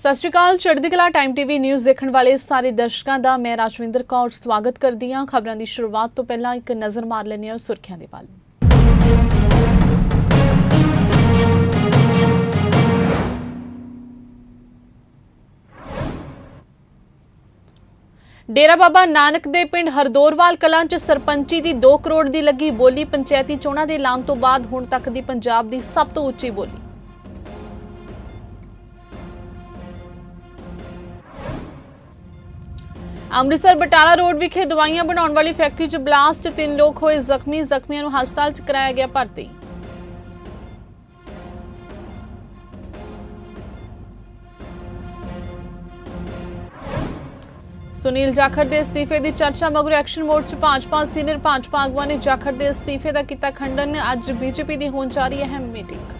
ਸਤਿ ਸ਼੍ਰੀ ਅਕਾਲ, ਚੜ੍ਹਦੀ ਕਲਾ ਟਾਈਮ ਟੀਵੀ ਨਿਊਜ਼ ਦੇਖਣ ਵਾਲੇ ਸਾਰੇ ਦਰਸ਼ਕਾਂ ਦਾ ਮੈਂ ਰਾਜਵਿੰਦਰ ਕੌਰ ਸਵਾਗਤ ਕਰਦੀ ਹਾਂ। ਖਬਰਾਂ ਦੀ ਸ਼ੁਰੂਆਤ ਤੋਂ ਪਹਿਲਾਂ ਇੱਕ ਨਜ਼ਰ ਮਾਰ ਲੈਂਦੇ ਹਾਂ ਸੁਰਖੀਆਂ ਦੇ ਵੱਲ। ਡੇਰਾ ਬਾਬਾ ਨਾਨਕ ਦੇ ਪਿੰਡ ਹਰਦੋਰਵਾਲ ਕਲਾਂ 'ਚ ਸਰਪੰਚੀ ਦੀ 2 ਕਰੋੜ ਦੀ ਲੱਗੀ ਬੋਲੀ ਪੰਚਾਇਤੀ ਚੋਣਾਂ ਦੇ ਐਲਾਨ ਤੋਂ ਬਾਅਦ ਹੁਣ ਤੱਕ ਦੀ ਪੰਜਾਬ ਦੀ ਸਭ ਤੋਂ ਉੱਚੀ ਬੋਲੀ। ਅੰਮ੍ਰਿਤਸਰ ਬਟਾਲਾ ਰੋਡ ਵਿਖੇ ਦਵਾਈਆਂ ਬਣਾਉਣ ਵਾਲੀ ਫੈਕਟਰੀ 'ਚ ਬਲਾਸਟ, ਤਿੰਨ ਲੋਕ ਹੋਏ ਜ਼ਖਮੀ, ਜ਼ਖਮੀਆਂ ਨੂੰ ਹਸਪਤਾਲ 'ਚ ਕਰਾਇਆ ਗਿਆ ਭਰਤੀ। ਸੁਨੀਲ ਜਾਖੜ ਦੇ ਅਸਤੀਫੇ ਦੀ ਚਰਚਾ, ਮਗਰੋਂ ਐਕਸ਼ਨ ਮੋਡ 'ਚ ਭਾਜਪਾ ਸੀਨੀਅਰ ਭਾਜਪਾ ਆਗੂਆਂ ਨੇ ਜਾਖੜ ਦੇ ਅਸਤੀਫੇ ਦਾ ਕੀਤਾ ਖੰਡਨ। ਅੱਜ ਬੀਜੇਪੀ ਦੀ ਹੋਣ ਜਾ ਰਹੀ ਹੈ ਅਹਿਮ ਮੀਟਿੰਗ।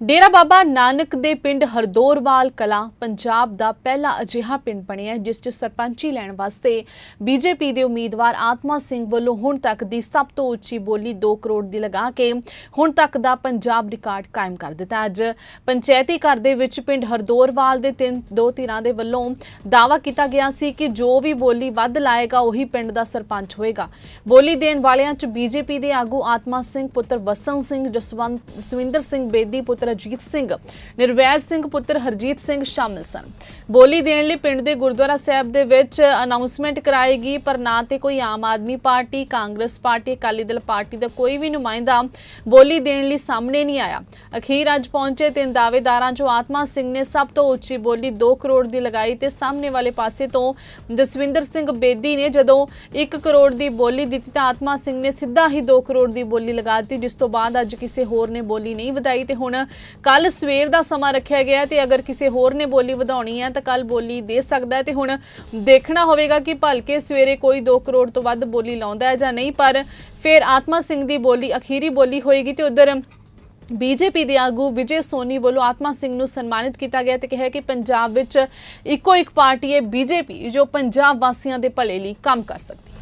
ਡੇਰਾ ਬਾਬਾ ਨਾਨਕ ਦੇ ਪਿੰਡ ਹਰਦੋਰਵਾਲ ਕਲਾਂ ਪੰਜਾਬ ਦਾ ਪਹਿਲਾ ਅਜਿਹਾ ਪਿੰਡ ਬਣਿਆ ਜਿਸ 'ਚ ਸਰਪੰਚੀ ਲੈਣ ਵਾਸਤੇ ਬੀਜੇਪੀ ਦੇ ਉਮੀਦਵਾਰ ਆਤਮਾ ਸਿੰਘ ਵੱਲੋਂ ਹੁਣ ਤੱਕ ਦੀ ਸਭ ਤੋਂ ਉੱਚੀ ਬੋਲੀ 2 ਕਰੋੜ ਦੀ ਲਗਾ ਕੇ ਹੁਣ ਤੱਕ ਦਾ ਪੰਜਾਬ ਰਿਕਾਰਡ ਕਾਇਮ ਕਰ ਦਿੱਤਾ ਅੱਜ ਪੰਚਾਇਤੀ ਘਰ ਦੇ ਵਿੱਚ ਪਿੰਡ ਹਰਦੋਰਵਾਲ ਦੇ ਤਿੰਨ ਦੋ ਧਿਰਾਂ ਦੇ ਵੱਲੋਂ ਦਾਅਵਾ ਕੀਤਾ ਗਿਆ ਸੀ ਕਿ ਜੋ ਵੀ ਬੋਲੀ ਵੱਧ ਲਾਏਗਾ, ਉਹੀ ਪਿੰਡ ਦਾ ਸਰਪੰਚ ਹੋਏਗਾ। ਬੋਲੀ ਦੇਣ ਵਾਲਿਆਂ 'ਚ ਬੀਜੇਪੀ ਦੇ ਆਗੂ ਆਤਮਾ ਸਿੰਘ, ਪੁੱਤਰ ਬਸਨ ਸਿੰਘ, ਜਸਵੰਤ ਜਸਵਿੰਦਰ ਸਿੰਘ ਬੇਦੀ, ਪੁੱਤਰ ਅਜੀਤ ਸਿੰਘ, ਨਿਰਵੈਰ ਸਿੰਘ ਪੁੱਤਰ ਹਰਜੀਤ ਸਿੰਘ ਸ਼ਾਮਿਲ ਸਨ। ਬੋਲੀ ਦੇਣ ਲਈ ਪਿੰਡ ਦੇ ਗੁਰਦੁਆਰਾ ਸਾਹਿਬ ਦੇ ਵਿੱਚ ਅਨਾਉਂਸਮੈਂਟ ਗਈ, ਪਰ ਨਾ ਤੇ ਕੋਈ Aam Aadmi party, Congress party, Akali Dal party ਦਾ ਕੋਈ ਵੀ ਨੁਮਾਇੰਦਾ ਬੋਲੀ ਦੇਣ ਲਈ ਸਾਹਮਣੇ ਨਹੀਂ ਆਇਆ। ਅਖੀਰ ਅੱਜ ਪਹੁੰਚੇ ਤਿੰਨ ਦਾਅਵੇਦਾਰਾਂ ਚੋਂ ਆਤਮਾ ਸਿੰਘ ਨੇ ਸਭ ਤੋਂ ਉੱਚੀ ਬੋਲੀ 2 ਕਰੋੜ ਦੀ ਲਗਾਈ ਤੇ ਸਾਹਮਣੇ ਵਾਲੇ ਪਾਸੇ ਤੋਂ ਜਸਵਿੰਦਰ ਸਿੰਘ ਬੇਦੀ ਨੇ ਜਦੋਂ 1 ਕਰੋੜ ਦੀ ਬੋਲੀ ਦਿੱਤੀ ਤਾਂ ਆਤਮਾ ਸਿੰਘ ਨੇ ਸਿੱਧਾ ਹੀ 2 ਕਰੋੜ ਦੀ ਬੋਲੀ ਲਗਾ ਦਿੱਤੀ, ਜਿਸ ਤੋਂ ਬਾਅਦ ਅੱਜ ਕਿਸੇ ਹੋਰ ਨੇ ਬੋਲੀ ਨਹੀਂ ਵਧਾਈ ਤੇ ਹੁਣ ਕੱਲ ਸਵੇਰ ਦਾ ਸਮਾਂ ਰੱਖਿਆ ਗਿਆ ਤੇ ਅਗਰ ਕਿਸੇ ਹੋਰ ਨੇ ਬੋਲੀ ਵਧਾਉਣੀ ਹੈ ਤਾਂ ਕੱਲ ਬੋਲੀ ਦੇ ਸਕਦਾ ਹੈ ਤੇ ਹੁਣ ਦੇਖਣਾ ਹੋਵੇਗਾ ਕਿ ਭਲਕੇ ਸਵੇਰੇ ਕੋਈ 2 ਕਰੋੜ ਤੋਂ ਵੱਧ ਬੋਲੀ ਲਾਉਂਦਾ ਹੈ ਜਾਂ ਨਹੀਂ, ਪਰ ਫਿਰ ਆਤਮਾ ਸਿੰਘ ਦੀ ਬੋਲੀ, ਅਖੀਰੀ ਬੋਲੀ ਹੋਏਗੀ ਤੇ ਉਧਰ ਬੀਜੇਪੀ ਦੇ ਆਗੂ ਵਿਜੇ ਸੋਨੀ ਵੱਲੋਂ ਆਤਮਾ ਸਿੰਘ ਨੂੰ ਸਨਮਾਨਿਤ ਕੀਤਾ ਗਿਆ ਤੇ ਕਿਹਾ ਕਿ ਪੰਜਾਬ ਵਿੱਚ ਇੱਕੋ ਇੱਕ ਪਾਰਟੀ ਹੈ ਬੀਜੇਪੀ ਜੋ ਪੰਜਾਬ ਵਾਸੀਆਂ ਦੇ ਭਲੇ ਲਈ ਕੰਮ ਕਰ ਸਕਦੀ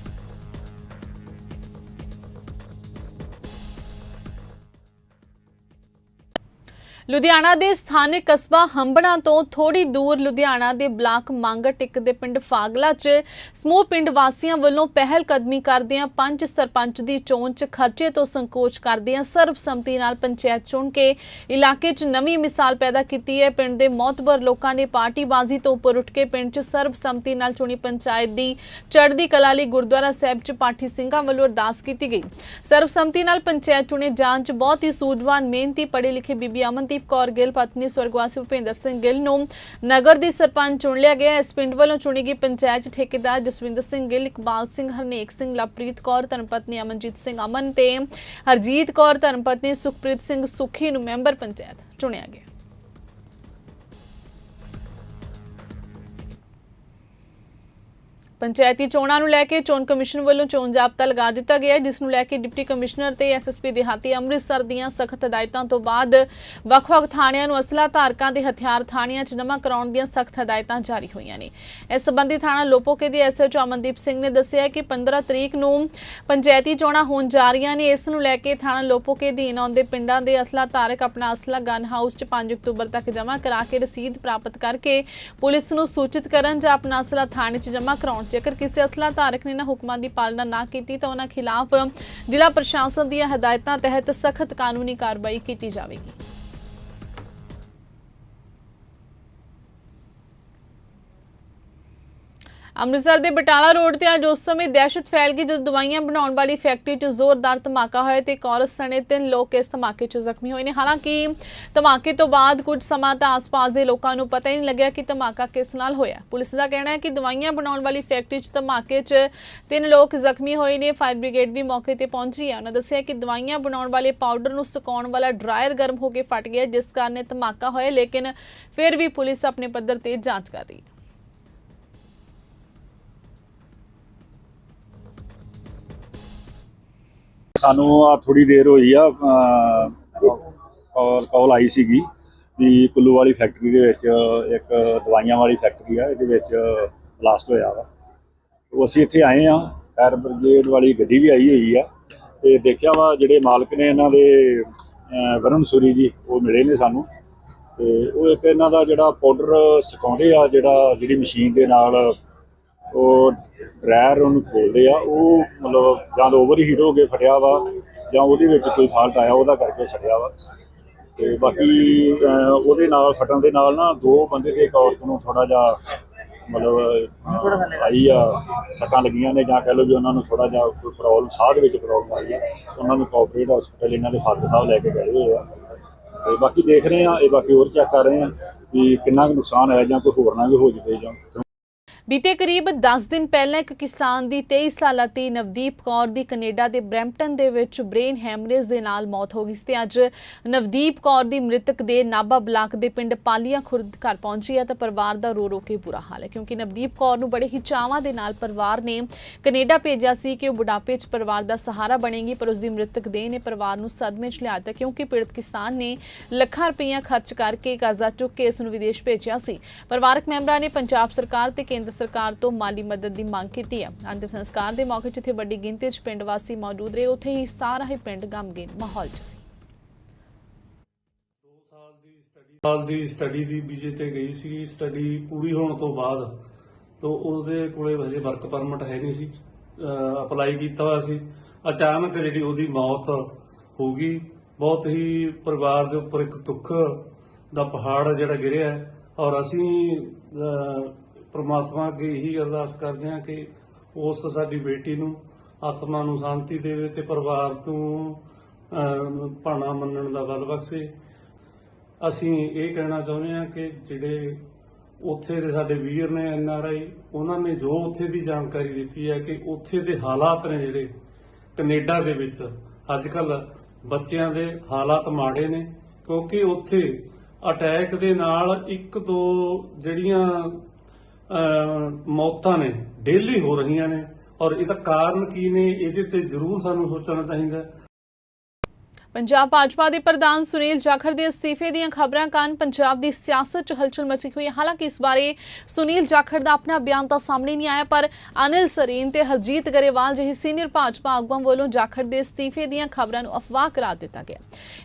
ਲੁਧਿਆਣਾ ਦੇ ਸਥਾਨਕ ਕਸਬਾ ਹੰਬਣਾ ਤੋਂ ਥੋੜੀ ਦੂਰ ਲੁਧਿਆਣਾ ਦੇ ਬਲਾਕ ਮੰਗਟ ਇੱਕ ਦੇ ਪਿੰਡ ਫਾਗਲਾ 'ਚ ਸਮੂਹ ਪਿੰਡ ਵਾਸੀਆਂ ਵੱਲੋਂ ਪਹਿਲ ਕਦਮੀ ਕਰਦਿਆਂ ਪੰਜ ਸਰਪੰਚ ਦੀ ਚੋਣ 'ਚ ਖਰਚੇ ਤੋਂ ਸੰਕੋਚ ਕਰਦਿਆਂ ਸਰਬਸੰਮਤੀ ਨਾਲ ਪੰਚਾਇਤ ਚੁਣ ਕੇ ਇਲਾਕੇ 'ਚ ਨਵੀਂ ਮਿਸਾਲ ਪੈਦਾ ਕੀਤੀ ਹੈ। ਪਿੰਡ ਦੇ ਮੌਤਬਰ ਲੋਕਾਂ ਨੇ ਪਾਰਟੀਬਾਜ਼ੀ ਤੋਂ ਉੱਪਰ ਉੱਠ ਕੇ ਪਿੰਡ 'ਚ ਸਰਬਸੰਮਤੀ ਨਾਲ ਚੁਣੀ ਪੰਚਾਇਤ ਦੀ ਚੜ੍ਹਦੀ ਕਲਾ ਲਈ ਗੁਰਦੁਆਰਾ ਸਾਹਿਬ 'ਚ ਪਾਠੀ ਸਿੰਘਾਂ ਵੱਲੋਂ ਅਰਦਾਸ ਕੀਤੀ ਗਈ। ਸਰਬਸੰਮਤੀ ਨਾਲ ਪੰਚਾਇਤ ਚੁਣੇ ਜਾਣ 'ਚ ਬਹੁਤ ਹੀ ਸੂਝਵਾਨ, ਮਿਹਨਤੀ ਪੜ੍ਹੇ ਲਿਖੇ ਬੀਬੀ ਅਮਨ ਅਮਨਦੀਪ ਕੌਰ ਗਿੱਲ, ਪਤਨੀ ਸਵਰਗਵਾਸੀ ਭੁਪਿੰਦਰ ਸਿੰਘ ਗਿੱਲ ਨੂੰ ਨਗਰ ਦੀ ਸਰਪੰਚ ਚੁਣ ਲਿਆ ਗਿਆ। ਇਸ ਪਿੰਡ ਵੱਲੋਂ ਚੁਣੀ ਗਈ ਪੰਚਾਇਤ ਠੇਕੇਦਾਰ ਜਸਵਿੰਦਰ ਸਿੰਘ ਗਿੱਲ, ਇਕਬਾਲ ਸਿੰਘ, ਹਰਨੇਕ ਸਿੰਘ, ਲਵਪ੍ਰੀਤ ਕੌਰ, ਧਰਮਪਤਨੀ ਅਮਨਜੀਤ ਸਿੰਘ ਅਮਨ ਤੇ ਹਰਜੀਤ ਕੌਰ, ਧਰਮਪਤਨੀ ਸੁਖਪ੍ਰੀਤ ਸਿੰਘ ਸੁਖੀ ਨੂੰ ਮੈਂਬਰ ਪੰਚਾਇਤ ਚੁਣਿਆ ਗਿਆ। ਪੰਚਾਇਤੀ ਚੋਣਾਂ ਨੂੰ ਲੈ ਕੇ ਚੋਣ ਕਮਿਸ਼ਨ ਵੱਲੋਂ ਚੋਣ ਜ਼ਾਬਤਾ ਲਗਾ ਦਿੱਤਾ ਗਿਆ ਹੈ, ਜਿਸ ਨੂੰ ਲੈ ਕੇ ਡਿਪਟੀ ਕਮਿਸ਼ਨਰ ਤੇ ਐਸਐਸਪੀ ਦਿਹਾਤੀ ਅੰਮ੍ਰਿਤਸਰ ਦੀਆਂ ਸਖਤ ਹਦਾਇਤਾਂ ਤੋਂ ਬਾਅਦ ਵੱਖ-ਵੱਖ ਥਾਣਿਆਂ ਨੂੰ ਅਸਲਾ ਧਾਰਕਾਂ ਦੇ ਹਥਿਆਰ ਥਾਣਿਆਂ 'ਚ ਜਮ੍ਹਾਂ ਕਰਾਉਣ ਦੀਆਂ ਸਖਤ ਹਦਾਇਤਾਂ ਜਾਰੀ ਹੋਈਆਂ ਨੇ। ਇਸ ਸੰਬੰਧੀ ਥਾਣਾ ਲੋਪੋਕੇ ਦੇ ਐਸਐਚਓ ਅਮਨਦੀਪ ਸਿੰਘ ਨੇ ਦੱਸਿਆ ਕਿ 15 ਤਰੀਕ ਨੂੰ ਪੰਚਾਇਤੀ ਚੋਣਾਂ ਹੋਣ ਜਾ ਰਹੀਆਂ ਨੇ। ਇਸ ਨੂੰ ਲੈ ਕੇ ਥਾਣਾ ਲੋਪੋਕੇ ਅਧੀਨ ਆਉਂਦੇ ਪਿੰਡਾਂ ਦੇ ਅਸਲਾ ਧਾਰਕ ਆਪਣਾ ਅਸਲਾ ਗਨ ਹਾਊਸ 'ਚ 5 ਅਕਤੂਬਰ ਤੱਕ ਜਮ੍ਹਾਂ ਕਰਾ ਕੇ ਰਸੀਦ ਪ੍ਰਾਪਤ ਕਰਕੇ ਪੁਲਿਸ ਨੂੰ ਸੂਚਿਤ ਕਰਨ ਜਾਂ ਆਪਣਾ ਅਸਲਾ ਥਾਣੇ 'ਚ ਜਮ੍ਹਾਂ ਕਰਾਉਣ ਜੇਕਰ ਕਿਸੇ ਅਸਲਾ ਧਾਰਕ ਨੇ ਨਾ ਹੁਕਮਾਂ ਦੀ ਪਾਲਣਾ ਨਾ ਕੀਤੀ ਤਾਂ ਉਹਨਾਂ ਖਿਲਾਫ ਜ਼ਿਲ੍ਹਾ ਪ੍ਰਸ਼ਾਸਨ ਦੀਆਂ ਹਦਾਇਤਾਂ ਤਹਿਤ ਸਖਤ ਕਾਨੂੰਨੀ ਕਾਰਵਾਈ ਕੀਤੀ ਜਾਵੇਗੀ। ਅੰਮ੍ਰਿਤਸਰ ਦੇ ਬਟਾਲਾ ਰੋਡ ਤੇ ਅੱਜ ਉਸ ਸਮੇਂ ਦਹਿਸ਼ਤ ਫੈਲ ਗਈ ਜਦੋਂ ਦਵਾਈਆਂ ਬਣਾਉਣ ਵਾਲੀ ਫੈਕਟਰੀ 'ਚ ਜ਼ੋਰਦਾਰ ਧਮਾਕਾ ਹੋਇਆ ਤੇ ਇੱਕ ਔਰਤ ਸਣੇ ਤਿੰਨ ਲੋਕ ਇਸ ਧਮਾਕੇ 'ਚ ਜ਼ਖਮੀ ਹੋਏ ਨੇ। ਹਾਲਾਂਕਿ ਧਮਾਕੇ ਤੋਂ ਬਾਅਦ ਕੁਝ ਸਮਾਂ ਤਾਂ ਆਸ-ਪਾਸ ਦੇ ਲੋਕਾਂ ਨੂੰ ਪਤਾ ਹੀ ਨਹੀਂ ਲੱਗਿਆ ਕਿ ਧਮਾਕਾ ਕਿਸ ਨਾਲ ਹੋਇਆ। ਪੁਲਿਸ ਦਾ ਕਹਿਣਾ ਹੈ ਕਿ ਦਵਾਈਆਂ ਬਣਾਉਣ ਵਾਲੀ ਫੈਕਟਰੀ 'ਚ ਧਮਾਕੇ 'ਚ ਤਿੰਨ ਲੋਕ ਜ਼ਖਮੀ ਹੋਏ ਨੇ। ਫਾਇਰ ਬ੍ਰਿਗੇਡ ਵੀ ਮੌਕੇ ਤੇ ਪਹੁੰਚੀ ਹੈ। ਉਹਨਾਂ ਦੱਸਿਆ ਕਿ ਦਵਾਈਆਂ ਬਣਾਉਣ ਵਾਲੇ ਪਾਊਡਰ ਨੂੰ ਸੁਕਾਉਣ ਵਾਲਾ ਡਰਾਇਰ ਗਰਮ ਹੋ ਕੇ ਫਟ ਗਿਆ, ਜਿਸ ਕਾਰਨ ਧਮਾਕਾ ਹੋਇਆ, ਲੇਕਿਨ ਫਿਰ ਵੀ ਪੁਲਿਸ ਆਪਣੇ ਪੱਧਰ ਤੇ ਜਾਂਚ ਕਰ ਰਹੀ ਹੈ। ਸਾਨੂੰ ਆ ਥੋੜੀ ਦੇਰ ਹੋਈ ਆ ਕਾਲ ਕਾਲ ਆਈ ਸੀਗੀ ਵੀ ਕੁੱਲੂ ਵਾਲੀ ਫੈਕਟਰੀ ਦੇ ਵਿੱਚ ਇੱਕ ਦਵਾਈਆਂ ਵਾਲੀ ਫੈਕਟਰੀ ਆ, ਇਹਦੇ ਵਿੱਚ ਬਲਾਸਟ ਹੋਇਆ ਵਾ। ਉਹ ਅਸੀਂ ਇੱਥੇ ਆਏ ਆ ਫਾਇਰ ਬ੍ਰਿਗੇਡ ਵਾਲੀ ਗੱਡੀ ਵੀ ਆਈ ਹੋਈ ਆ ਤੇ ਦੇਖਿਆ ਵਾ ਜਿਹੜੇ ਮਾਲਕ ਨੇ ਇਹਨਾਂ ਦੇ, ਅਹ, ਵਰੁਣ ਸੂਰੀ ਜੀ, ਉਹ ਮਿਲੇ ਨੇ ਸਾਨੂੰ। ਤੇ ਉਹ ਇੱਕ ਇਹਨਾਂ ਦਾ ਜਿਹੜਾ ਪਾਊਡਰ ਸੁਕਾਉਂਦੇ ਆ, ਜਿਹੜਾ ਜਿਹੜੀ ਮਸ਼ੀਨ ਦੇ ਨਾਲ ਉਹ ਡਰਾਇਰ ਉਹਨੂੰ ਖੋਲਦੇ ਆ, ਉਹ ਮਤਲਬ ਜਾਂ ਤਾਂ ਓਵਰ ਹੀਟ ਹੋ ਕੇ ਫਟਿਆ ਵਾ, ਜਾਂ ਉਹਦੇ ਵਿੱਚ ਕੋਈ ਫਾਲਟ ਆਇਆ, ਉਹਦਾ ਕਰਕੇ ਛੱਡਿਆ ਵਾ। ਤੇ ਬਾਕੀ ਉਹਦੇ ਨਾਲ ਫਟਣ ਦੇ ਨਾਲ ਨਾ ਦੋ ਬੰਦੇ ਤੇ ਇੱਕ ਔਰਤ ਨੂੰ ਥੋੜਾ ਜਿਹਾ ਮਤਲਬ ਆਈ ਆ, ਸੱਟਾਂ ਲੱਗੀਆਂ ਨੇ ਜਾਂ ਕਹਿ ਲਓ ਵੀ ਉਹਨਾਂ ਨੂੰ ਥੋੜਾ ਜਿਹਾ ਕੋਈ ਪ੍ਰੋਬਲਮ ਸਾਹ ਦੇ ਵਿੱਚ ਪ੍ਰੋਬਲਮ ਆਈ ਆ, ਉਹਨਾਂ ਨੂੰ ਕੋਆਪਰੇਟ ਹਸਪੀਟਲ ਇਹਨਾਂ ਦੇ ਫਾਦਰ ਸਾਹਿਬ ਲੈ ਕੇ ਗਏ ਹੋਏ ਆ। ਤੇ ਬਾਕੀ ਦੇਖ ਰਹੇ ਆ, ਇਹ ਬਾਕੀ ਹੋਰ ਚੈੱਕ ਕਰ ਰਹੇ ਆ ਵੀ ਕਿੰਨਾ ਕੁ ਨੁਕਸਾਨ ਹੋਇਆ ਜਾਂ ਕੋਈ ਹੋਰ ਨਾ ਵੀ ਹੋ ਜਵੇ ਜਾਂ ਬੀਤੇ ਕਰੀਬ 10 ਦਿਨ ਪਹਿਲਾਂ ਇੱਕ ਕਿਸਾਨ ਦੀ 23 ਸਾਲਾ 'ਤੇ ਨਵਦੀਪ ਕੌਰ ਦੀ ਕੈਨੇਡਾ ਦੇ ਬਰੈਂਪਟਨ ਦੇ ਵਿੱਚ ਬ੍ਰੇਨ ਹੈਮਰੇਜ ਦੇ ਨਾਲ ਮੌਤ ਹੋ ਗਈ ਸੀ ਤੇ ਅੱਜ ਨਵਦੀਪ ਕੌਰ ਦੀ ਮ੍ਰਿਤਕ ਦੇ ਨਾਭਾ ਬਲਾਕ ਦੇ ਪਿੰਡ ਪਾਲੀਆਂ ਖੁਰਦ ਘਰ ਪਹੁੰਚੀ ਹੈ ਤਾਂ ਪਰਿਵਾਰ ਦਾ ਰੋ ਰੋ ਕੇ ਬੁਰਾ ਹਾਲ ਹੈ, ਕਿਉਂਕਿ ਨਵਦੀਪ ਕੌਰ ਨੂੰ ਬੜੇ ਹੀ ਚਾਵਾਂ ਦੇ ਨਾਲ ਪਰਿਵਾਰ ਨੇ ਕੈਨੇਡਾ ਭੇਜਿਆ ਸੀ ਕਿ ਉਹ ਬੁਢਾਪੇ 'ਚ ਪਰਿਵਾਰ ਦਾ ਸਹਾਰਾ ਬਣੇਗੀ, ਪਰ ਉਸ ਦੀ ਮ੍ਰਿਤਕ ਦੇਹ ਨੇ ਪਰਿਵਾਰ ਨੂੰ ਸਦਮੇ 'ਚ ਲਿਆ ਦਿੱਤਾ ਕਿਉਂਕਿ ਪੀੜਤ ਕਿਸਾਨ ਨੇ ਲੱਖਾਂ ਰੁਪਈਆ ਖਰਚ ਕਰਕੇ ਕਰਜ਼ਾ ਚੁੱਕ ਕੇ ਇਸ ਨੂੰ ਵਿਦੇਸ਼ ਭੇਜਿਆ ਸੀ। ਪਰਿਵਾਰਕ ਮੈਂਬਰਾਂ ਨੇ ਪੰਜਾਬ ਸਰਕਾਰ ਤੇ ਕੇਂਦਰ ਸਰਕਾਰ ਤੋਂ ਮਾਲੀ ਮਦਦ ਦੀ ਮੰਗ ਕੀਤੀ ਹੈ। ਅੰਤਿਮ ਸੰਸਕਾਰ ਦੇ ਮੌਕੇ 'ਚ ਵੱਡੀ ਗਿਣਤੀ 'ਚ ਪਿੰਡ ਵਾਸੀ ਮੌਜੂਦ ਰਹੇ। ਉੱਥੇ ਹੀ ਸਾਰਾ ਹੀ ਪਿੰਡ ਗਮਗੀਨ ਮਾਹੌਲ 'ਚ ਸੀ। ਸਾਲ ਦੀ ਸਟੱਡੀ ਦੀ ਵੀਜ਼ੇ ਤੇ ਗਈ ਸੀ। ਸਟੱਡੀ ਪੂਰੀ ਹੋਣ ਤੋਂ ਬਾਅਦ ਤੋਂ ਉਹਦੇ ਕੋਲੇ ਹਜੇ ਵਰਕ ਪਰਮਿਟ ਹੈ ਨਹੀਂ ਸੀ। ਅਪਲਾਈ ਕੀਤਾ ਹੋਇਆ ਸੀ। ਅਚਾਨਕ ਜਿਹੜੀ ਉਹਦੀ ਮੌਤ ਹੋ ਗਈ। ਬਹੁਤ ਹੀ ਪਰਿਵਾਰ ਦੇ ਉੱਪਰ ਇੱਕ ਦੁੱਖ ਦਾ ਪਹਾੜ ਜਿਹੜਾ ਗਿਰਿਆ ਔਰ ਅਸੀਂ ਅਹ, ਪ੍ਰਮਾਤਮਾ ਅੱਗੇ ਇਹੀ ਅਰਦਾਸ ਕਰਦੇ ਹਾਂ ਕਿ ਉਸ ਸਾਡੀ ਬੇਟੀ ਨੂੰ ਆਤਮਾ ਨੂੰ ਸ਼ਾਂਤੀ ਦੇਵੇ ਤੇ ਪਰਿਵਾਰ ਤੋਂ ਭਾਣਾ ਮੰਨਣ ਦਾ ਬਲ ਬਖਸ਼ੇ। ਅਸੀਂ ਇਹ ਕਹਿਣਾ ਚਾਹੁੰਦੇ ਹਾਂ ਕਿ ਜਿਹੜੇ ਉੱਥੇ ਦੇ ਸਾਡੇ ਵੀਰ ਨੇ ਐਨ ਆਰ ਆਈ, ਉਹਨਾਂ ਨੇ ਜੋ ਉੱਥੇ ਦੀ ਜਾਣਕਾਰੀ ਦਿੱਤੀ ਹੈ ਕਿ ਉੱਥੇ ਦੇ ਹਾਲਾਤ ਨੇ ਜਿਹੜੇ ਕੈਨੇਡਾ ਦੇ ਵਿੱਚ ਅੱਜ ਕੱਲ ਬੱਚਿਆਂ ਦੇ ਹਾਲਾਤ ਮਾੜੇ ਨੇ, ਕਿਉਂਕਿ ਉੱਥੇ ਅਟੈਕ ਦੇ ਨਾਲ ਇੱਕ ਦੋ ਜਿਹੜੀਆਂ ਮੌਤਾਂ ਨੇ, ਡੇਲੀ ਹੋ ਰਹੀਆਂ ਨੇ। ਔਰ ਇਹਦਾ ਕਾਰਨ ਕੀ ਨੇ, ਇਹਦੇ ਤੇ ਜ਼ਰੂਰ ਸਾਨੂੰ ਸੋਚਣਾ ਚਾਹੀਦਾ। ਪੰਜਾਬ ਭਾਜਪਾ ਦੇ ਪ੍ਰਧਾਨ ਸੁਨੀਲ ਜਾਖੜ ਦੇ ਅਸਤੀਫੇ ਦੀਆਂ ਖਬਰਾਂ ਕਾਰਨ ਪੰਜਾਬ ਦੀ ਸਿਆਸਤ 'ਚ ਹਲਚਲ ਮਚੀ ਹੋਈ ਹੈ। ਹਾਲਾਂਕਿ ਇਸ ਬਾਰੇ ਸੁਨੀਲ ਜਾਖੜ ਦਾ ਆਪਣਾ ਬਿਆਨ ਤਾਂ ਸਾਹਮਣੇ ਨਹੀਂ ਆਇਆ, ਪਰ ਅਨਿਲ ਸਰੀਨ ਤੇ ਹਰਜੀਤ ਗਰੇਵਾਲ ਜਿਹੇ ਸੀਨੀਅਰ ਭਾਜਪਾ ਆਗੂਆਂ ਵੱਲੋਂ ਜਾਖੜ ਦੇ ਅਸਤੀਫੇ ਦੀਆਂ ਖਬਰਾਂ ਨੂੰ ਅਫਵਾਹ ਕਰਾਰ ਦਿੱਤਾ ਗਿਆ।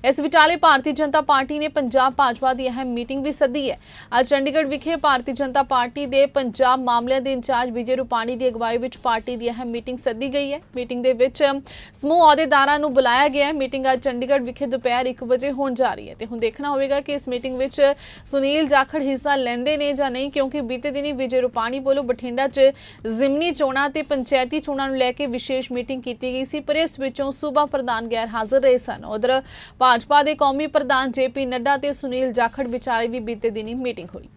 ਇਸ ਵਿਚਾਲੇ ਭਾਰਤੀ ਜਨਤਾ ਪਾਰਟੀ ਨੇ ਪੰਜਾਬ ਭਾਜਪਾ ਦੀ ਅਹਿਮ ਮੀਟਿੰਗ ਵੀ ਸੱਦੀ ਹੈ। ਅੱਜ ਚੰਡੀਗੜ੍ਹ ਵਿਖੇ ਭਾਰਤੀ ਜਨਤਾ ਪਾਰਟੀ ਦੇ ਪੰਜਾਬ ਮਾਮਲਿਆਂ ਦੇ ਇੰਚਾਰਜ ਵਿਜੇ ਰੂਪਾਣੀ ਦੀ ਅਗਵਾਈ ਵਿੱਚ ਪਾਰਟੀ ਦੀ ਅਹਿਮ ਮੀਟਿੰਗ ਸੱਦੀ ਗਈ ਹੈ। ਮੀਟਿੰਗ ਦੇ ਵਿੱਚ ਸਮੂਹ ਅਹੁਦੇਦਾਰਾਂ ਨੂੰ ਬੁਲਾਇਆ ਗਿਆ ਹੈ। ਮੀਟਿੰਗ ਅੱਜ ਚੰਡੀਗੜ੍ਹ ਵਿਖੇ ਦੁਪਹਿਰ 1 ਵਜੇ ਹੋਣ ਜਾ ਰਹੀ ਹੈ ਤੇ ਹੁਣ ਦੇਖਣਾ ਹੋਵੇਗਾ ਕਿ ਇਸ ਮੀਟਿੰਗ ਵਿੱਚ ਸੁਨੀਲ ਜਾਖੜ ਹਿੱਸਾ ਲੈਂਦੇ ਨੇ ਜਾਂ ਨਹੀਂ, ਕਿਉਂਕਿ ਬੀਤੇ ਦਿਨੀ ਵਿਜੇ ਰੁਪਾਣੀ ਵੱਲੋਂ ਬਠਿੰਡਾ 'ਚ ਜ਼ਿਮਨੀ ਚੋਣਾਂ ਤੇ ਪੰਚਾਇਤੀ ਚੋਣਾਂ ਨੂੰ ਲੈ ਕੇ ਵਿਸ਼ੇਸ਼ ਮੀਟਿੰਗ ਕੀਤੀ ਗਈ ਸੀ, ਪਰ ਇਸ ਵਿੱਚੋਂ ਸੂਬਾ ਪ੍ਰਧਾਨ ਗੈਰ ਹਾਜ਼ਰ ਰਹੇ ਸਨ। ਉਧਰ ਭਾਜਪਾ ਦੇ ਕੌਮੀ ਪ੍ਰਧਾਨ ਜੇਪੀ ਨੱਡਾ ਤੇ ਸੁਨੀਲ ਜਾਖੜ ਵਿਚਾਲੇ ਵੀ ਬੀਤੇ ਦਿਨੀ ਮੀਟਿੰਗ ਹੋਈ।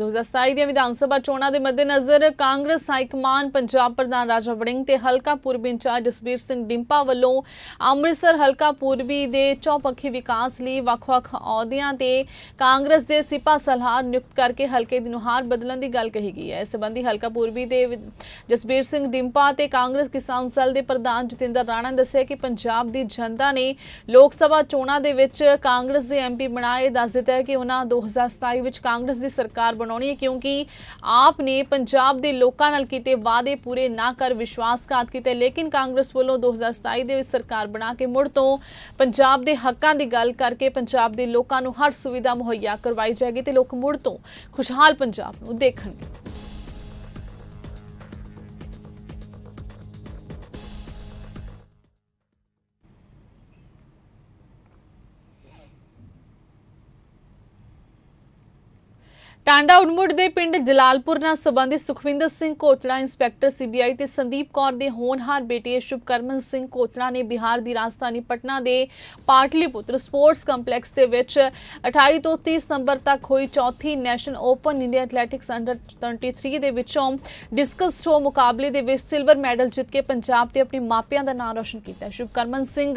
ਦੋ ਹਜ਼ਾਰ ਸਤਾਈ ਦੀਆਂ ਵਿਧਾਨ ਸਭਾ ਚੋਣਾਂ ਦੇ ਮੱਦੇਨਜ਼ਰ ਕਾਂਗਰਸ, ਹਾਈਕਮਾਨ, ਪੰਜਾਬ ਪ੍ਰਧਾਨ ਰਾਜਾ ਵੜਿੰਗ ਤੇ ਹਲਕਾ ਪੂਰਬੀ ਇੰਚਾਰਜ ਜਸਬੀਰ ਸਿੰਘ ਡਿੰਪਾ ਵੱਲੋਂ ਅੰਮ੍ਰਿਤਸਰ ਹਲਕਾ ਪੂਰਬੀ ਦੇ ਚੌਪੱਖੀ ਵਿਕਾਸ ਲਈ ਵੱਖ-ਵੱਖ ਅਹੁਦਿਆਂ ਤੇ ਕਾਂਗਰਸ ਦੇ ਸਿਪਾ ਸਲਾਹਕਾਰ ਨਿਯੁਕਤ ਕਰਕੇ ਹਲਕੇ ਦੀ ਨੁਹਾਰ ਬਦਲਣ ਦੀ ਗੱਲ ਕਹੀ ਗਈ ਹੈ। ਇਸ ਸੰਬੰਧੀ ਹਲਕਾ ਪੂਰਬੀ ਦੇ ਜਸਬੀਰ ਸਿੰਘ ਡਿੰਪਾ ਤੇ ਕਾਂਗਰਸ ਕਿਸਾਨ ਸੈੱਲ ਦੇ ਪ੍ਰਧਾਨ ਜਤਿੰਦਰ ਰਾਣਾ ਨੇ ਦੱਸਿਆ ਕਿ ਪੰਜਾਬ ਦੀ ਜਨਤਾ ਨੇ ਲੋਕ ਸਭਾ ਚੋਣਾਂ ਦੇ ਵਿੱਚ ਕਾਂਗਰਸ ਦੇ ਐਮਪੀ ਬਣਾਏ। ਦੱਸ ਦਿੱਤਾ ਹੈ ਕਿ ਉਹਨਾਂ 2027 ਵਿੱਚ ਕਾਂਗਰਸ ਦੀ ਸਰਕਾਰ ਬਣਾਉਣੀ ਹੈ, ਕਿਉਂਕਿ ਆਪ ਨੇ ਪੰਜਾਬ ਦੇ ਲੋਕਾਂ ਨਾਲ ਕੀਤੇ ਵਾਅਦੇ ਪੂਰੇ ਨਾ ਕਰ, ਵਿਸ਼ਵਾਸਘਾਤ ਕੀਤੇ। ਲੇਕਿਨ ਕਾਂਗਰਸ ਵੱਲੋਂ 2027 ਦੇ ਵਿੱਚ ਸਰਕਾਰ ਬਣਾ ਕੇ ਮੁੜ ਤੋਂ ਪੰਜਾਬ ਦੇ ਹੱਕਾਂ ਦੀ ਗੱਲ ਕਰਕੇ ਪੰਜਾਬ ਦੇ ਲੋਕਾਂ ਨੂੰ ਹਰ ਸੁਵਿਧਾ ਮੁਹੱਈਆ ਕਰਵਾਈ ਜਾਏਗੀ ਤੇ ਲੋਕ ਮੁੜ ਤੋਂ ਖੁਸ਼ਹਾਲ ਪੰਜਾਬ ਨੂੰ ਦੇਖਣਗੇ। ਟਾਂਡਾ ਉੜਮੁੜ ਦੇ ਪਿੰਡ ਜਲਾਲਪੁਰ ਨਾਲ ਸੰਬੰਧਿਤ ਸੁਖਵਿੰਦਰ ਸਿੰਘ ਕੋਟੜਾ ਇੰਸਪੈਕਟਰ ਸੀਬੀਆਈ ਤੇ ਸੰਦੀਪ ਕੌਰ ਦੇ ਹੋਣਹਾਰ ਬੇਟੇ ਸ਼ੁਭਕਰਮਨ ਸਿੰਘ ਕੋਟੜਾ ਨੇ ਬਿਹਾਰ ਦੀ ਰਾਜਧਾਨੀ ਪਟਨਾ ਦੇ ਪਾਟਲੀਪੁੱਤਰ ਸਪੋਰਟਸ ਕੰਪਲੈਕਸ ਦੇ ਵਿੱਚ 28 ਤੋਂ 30 ਸਤੰਬਰ ਤੱਕ ਹੋਈ ਚੌਥੀ national open India athletics under 23 ਦੇ ਵਿੱਚੋਂ ਡਿਸਕਸ ਥਰੋ ਮੁਕਾਬਲੇ ਦੇ ਵਿੱਚ ਸਿਲਵਰ ਮੈਡਲ ਜਿੱਤ ਕੇ ਪੰਜਾਬ ਤੇ ਆਪਣੇ ਮਾਪਿਆਂ ਦਾ ਨਾਮ ਰੋਸ਼ਨ ਕੀਤਾ। ਸ਼ੁਭਕਰਮਨ ਸਿੰਘ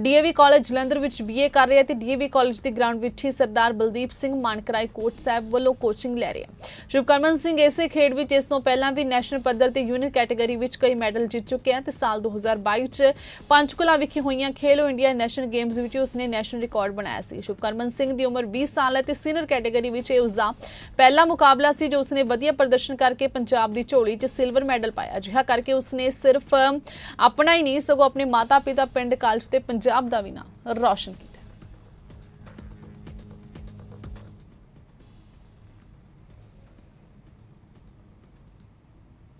ਡੀਏਵੀ ਕਾਲਜ ਜਲੰਧਰ ਵਿੱਚ ਬੀਏ ਕਰ ਰਿਹਾ ਤੇ ਡੀਏਵੀ ਕਾਲਜ ਦੇ ਗਰਾਊਂਡ ਵਿੱਚ ਹੀ ਸਰਦਾਰ ਬਲਦੀਪ ਸਿੰਘ ਮਾਨਕਰਾਈ ਕੋਟ ਸਾਹਿਬ ਵੱਲੋਂ ਕੋਚਿੰਗ ਲੈ ਰਿਹਾ ਹੈ। ਸ਼ੁਭਕਰਮਨ ਸਿੰਘ, ਇਸੇ ਖੇਡ ਵਿੱਚ ਇਸ ਤੋਂ ਪਹਿਲਾਂ ਵੀ ਨੈਸ਼ਨਲ ਪੱਧਰ ਤੇ ਯੂਨਿਟ ਕੈਟਾਗਰੀ ਵਿੱਚ ਕਈ ਮੈਡਲ ਜਿੱਤ ਚੁੱਕੇ ਹਨ ਤੇ ਸਾਲ 2022 ਚ ਪੰਚਕੁਲਾ ਵਿਖੇ ਹੋਈਆਂ ਖੇਲੋ ਇੰਡੀਆ ਨੈਸ਼ਨਲ ਗੇਮਸ ਵਿੱਚ ਉਸਨੇ ਨੈਸ਼ਨਲ ਰਿਕਾਰਡ ਬਣਾਇਆ ਸੀ। ਸ਼ੁਭਕਰਮਨ ਸਿੰਘ ਦੀ ਉਮਰ 20 ਸਾਲ ਹੈ ਤੇ ਸੀਨੀਅਰ ਕੈਟਾਗਰੀ ਵਿੱਚ ਇਹ ਉਸਦਾ ਪਹਿਲਾ ਮੁਕਾਬਲਾ ਸੀ ਜੋ ਉਸਨੇ ਵਧੀਆ ਪ੍ਰਦਰਸ਼ਨ ਕਰਕੇ ਪੰਜਾਬ ਦੀ ਝੋਲੀ 'ਚ ਸਿਲਵਰ ਮੈਡਲ ਪਾਇਆ। ਜਿਹਾ ਕਰਕੇ ਉਸਨੇ ਸਿਰਫ ਆਪਣਾ ਹੀ ਨਹੀਂ, ਸਗੋਂ ਆਪਣੇ ਮਾਤਾ-ਪਿਤਾ ਪਿੰਡ ਕਾਲਜ ਤੇ ਪੰਜਾਬ ਦਾ ਵੀ ਨਾਮ ਰੌਸ਼ਨ ਕੀਤਾ।